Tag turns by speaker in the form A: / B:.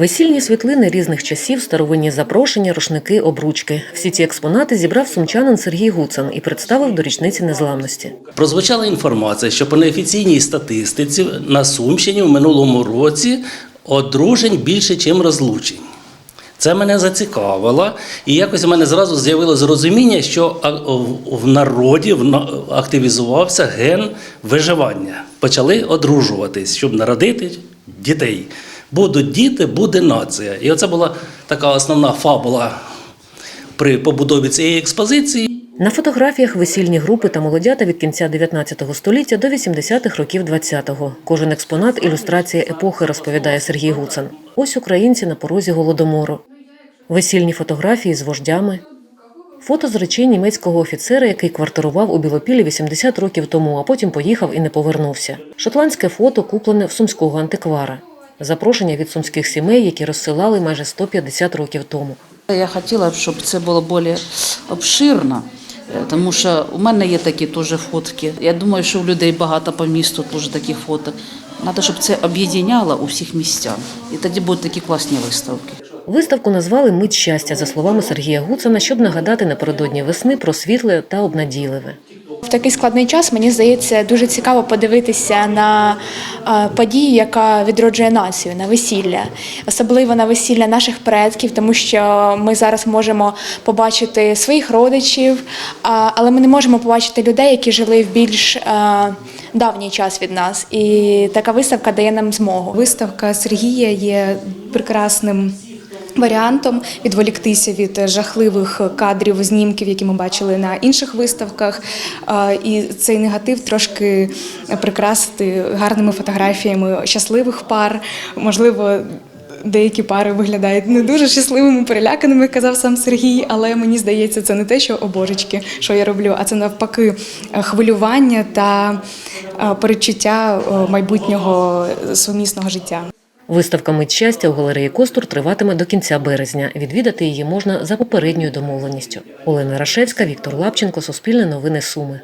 A: Весільні світлини різних часів, старовинні запрошення, рушники, обручки. Всі ці експонати зібрав сумчанин Сергій Гуцан і представив до річниці незламності.
B: Прозвучала інформація, що по неофіційній статистиці на Сумщині в минулому році одружень більше, ніж розлучень. Це мене зацікавило, і якось у мене зразу з'явилося розуміння, що в- народі активізувався ген виживання. Почали одружуватись, щоб народити дітей. Будуть діти, буде нація. І оце була така основна фабула при побудові цієї експозиції.
A: На фотографіях весільні групи та молодята від кінця 19 століття до 80-х років 20-го. Кожен експонат ілюстрація епохи, розповідає Сергій Гуцан. Ось українці на порозі голодомору. Весільні фотографії з вождями. Фото з речей німецького офіцера, який квартирував у Білопілі 80 років тому, а потім поїхав і не повернувся. Шотландське фото куплене в сумського антиквара. Запрошення від сумських сімей, які розсилали майже 150 років тому.
C: Я хотіла б, щоб це було більш обширно, е, тому що у мене є такі теж фотки. Я думаю, що у людей багато по місту теж таких фоток. Треба, щоб це об'єднало у всіх містян. І тоді будуть такі класні виставки.
A: Виставку назвали Мить щастя за словами Сергія Гуцана, щоб нагадати напередодні весни про світле та обнадійливе.
D: В такий складний час мені здається дуже цікаво подивитися на подію, яка відроджує націю, на весілля, особливо на весілля наших предків, тому що ми зараз можемо побачити своїх родичів, але ми не можемо побачити людей, які жили в більш давній час від нас. І така виставка дає нам змогу.
E: Виставка Сергія є прекрасним варіантом відволіктися від жахливих кадрів, знімків, які ми бачили на інших виставках. І цей негатив трошки прикрасити гарними фотографіями щасливих пар. Можливо, деякі пари виглядають не дуже щасливими, переляканими, як казав сам Сергій, але мені здається, це не те, що о божечки, що я роблю, а це навпаки е, хвилювання та е, передчуття е, майбутнього сумісного життя.
A: Виставка Мить щастя у галереї Костур триватиме до кінця березня. Відвідати її можна за попередньою домовленістю. Олена Рашевська, Віктор Лапченко, Суспільне новини Суми.